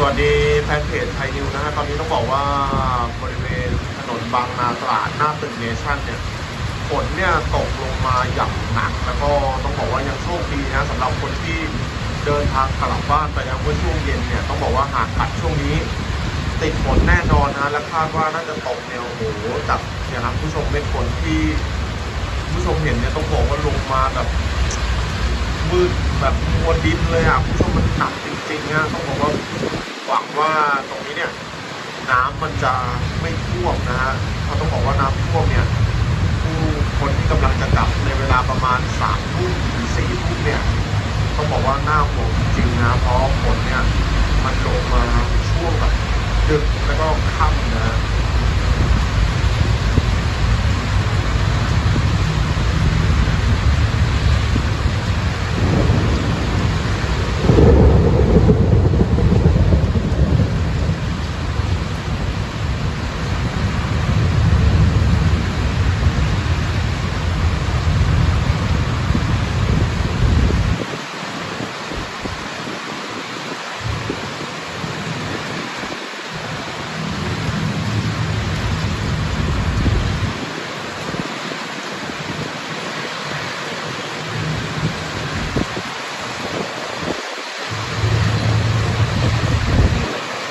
สวัสดีแฟนเพจไทยนิวนะฮะตอนนี้ต้องบอกว่าบริเวณถนนบางนาตราดหน้าตึกเนชั่นเนี่ยฝนเนี่ยตกลงมาอย่างหนัก แล้วก็ต้องบอกว่ายังโชคดีนะสำหรับคนที่เดินทางกลับบ้านไปยังเมื่อช่วงเย็นเนี่ยต้องบอกว่าหากตัดช่วงนี้ ติดฝนแน่นอนนะและคาดว่าน่าจะตกเนี่ยโอ้โหจากเนี่ยครับผู้ชมเม็ดฝนที่ผู้ชมเห็นเนี่ยต้องบอกว่าลงมาแบบมืดแบบมวดินเลยอะผู้ชมมันหนักจริงๆนะต้องบอกว่า หวังว่าตรงนี้เนี่ยน้ำมันจะไม่ท่วมนะฮะเพราะต้องบอกว่าน้ำท่วมเนี่ยผู้คนที่กำลังจะกลับในเวลาประมาณสามทุ่มถึงสี่ทุ่มเนี่ยต้องบอกว่าหน้าห่วงจริงนะเพราะฝนเนี่ยมันลงมาช่วงแบบดึกแล้วก็ค่ำนะ